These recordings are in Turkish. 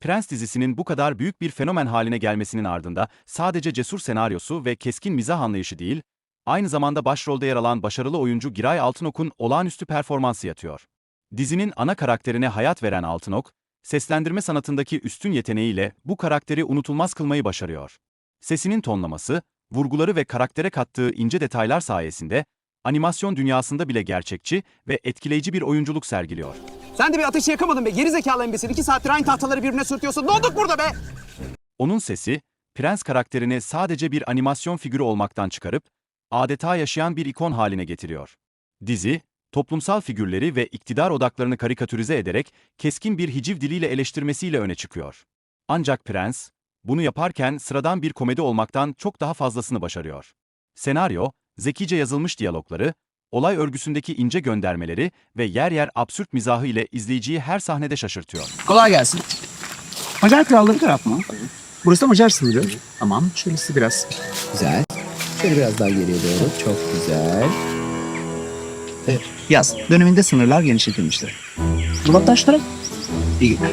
Prens dizisinin bu kadar büyük bir fenomen haline gelmesinin ardında sadece cesur senaryosu ve keskin mizah anlayışı değil, aynı zamanda başrolde yer alan başarılı oyuncu Giray Altınok'un olağanüstü performansı yatıyor. Dizinin ana karakterine hayat veren Altınok, seslendirme sanatındaki üstün yeteneğiyle bu karakteri unutulmaz kılmayı başarıyor. Sesinin tonlaması, vurguları ve karaktere kattığı ince detaylar sayesinde animasyon dünyasında bile gerçekçi ve etkileyici bir oyunculuk sergiliyor. Sen de bir ateşi yakamadın be. Geri zekalı embesil. İki saattir aynı tahtaları birbirine sürtüyorsun. Ne olduk burada be? Onun sesi, Prens karakterini sadece bir animasyon figürü olmaktan çıkarıp, adeta yaşayan bir ikon haline getiriyor. Dizi, toplumsal figürleri ve iktidar odaklarını karikatürize ederek keskin bir hiciv diliyle eleştirmesiyle öne çıkıyor. Ancak Prens, bunu yaparken sıradan bir komedi olmaktan çok daha fazlasını başarıyor. Senaryo, zekice yazılmış diyalogları, olay örgüsündeki ince göndermeleri ve yer yer absürt mizahı ile izleyiciyi her sahnede şaşırtıyor. Kolay gelsin. Macar krallığı taraf mı? Burası da Macar sınırı. Tamam. Şurası biraz. Güzel. Şöyle biraz daha geriye doğru. Çok güzel. Evet, Yaz döneminde sınırlar genişletilmiştir. Dolaptaşlara iyi günler.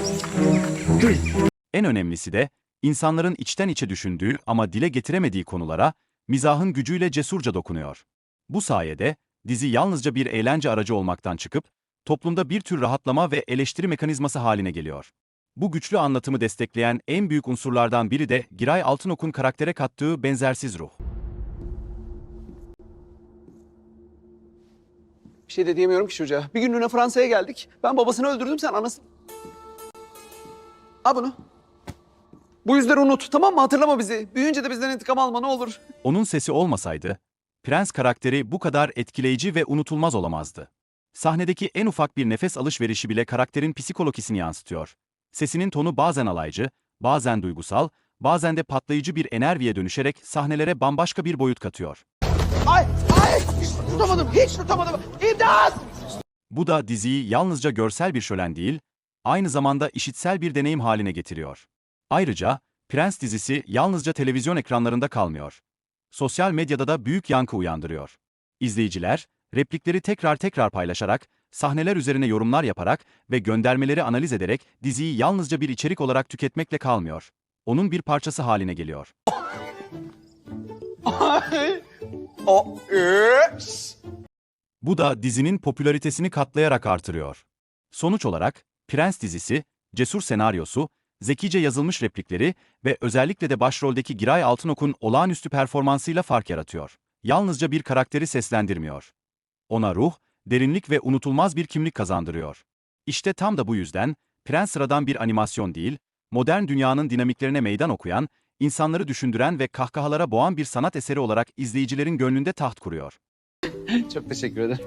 En önemlisi de insanların içten içe düşündüğü ama dile getiremediği konulara mizahın gücüyle cesurca dokunuyor. Bu sayede dizi yalnızca bir eğlence aracı olmaktan çıkıp toplumda bir tür rahatlama ve eleştiri mekanizması haline geliyor. Bu güçlü anlatımı destekleyen en büyük unsurlardan biri de Giray Altınok'un karaktere kattığı benzersiz ruh. Bir şey de diyemiyorum ki çocuğa. Bir günlüğüne Fransa'ya geldik. Ben babasını öldürdüm sen anasını. Al bunu. Bu yüzleri unut tamam mı? Hatırlama bizi. Büyüyünce de bizden intikam alma ne olur. Onun sesi olmasaydı, Prens karakteri bu kadar etkileyici ve unutulmaz olamazdı. Sahnedeki en ufak bir nefes alışverişi bile karakterin psikolojisini yansıtıyor. Sesinin tonu bazen alaycı, bazen duygusal, bazen de patlayıcı bir enerjiye dönüşerek sahnelere bambaşka bir boyut katıyor. Ay ay hiç tutamadım hiç tutamadım. İmdat! Bu da diziyi yalnızca görsel bir şölen değil, aynı zamanda işitsel bir deneyim haline getiriyor. Ayrıca, Prens dizisi yalnızca televizyon ekranlarında kalmıyor. Sosyal medyada da büyük yankı uyandırıyor. İzleyiciler, replikleri tekrar tekrar paylaşarak, sahneler üzerine yorumlar yaparak ve göndermeleri analiz ederek diziyi yalnızca bir içerik olarak tüketmekle kalmıyor. Onun bir parçası haline geliyor. Üs. Bu da dizinin popülaritesini katlayarak artırıyor. Sonuç olarak, Prens dizisi, cesur senaryosu, zekice yazılmış replikleri ve özellikle de başroldeki Giray Altınok'un olağanüstü performansıyla fark yaratıyor. Yalnızca bir karakteri seslendirmiyor. Ona ruh, derinlik ve unutulmaz bir kimlik kazandırıyor. İşte tam da bu yüzden, Prens sıradan bir animasyon değil, modern dünyanın dinamiklerine meydan okuyan, insanları düşündüren ve kahkahalara boğan bir sanat eseri olarak izleyicilerin gönlünde taht kuruyor. Çok teşekkür ederim.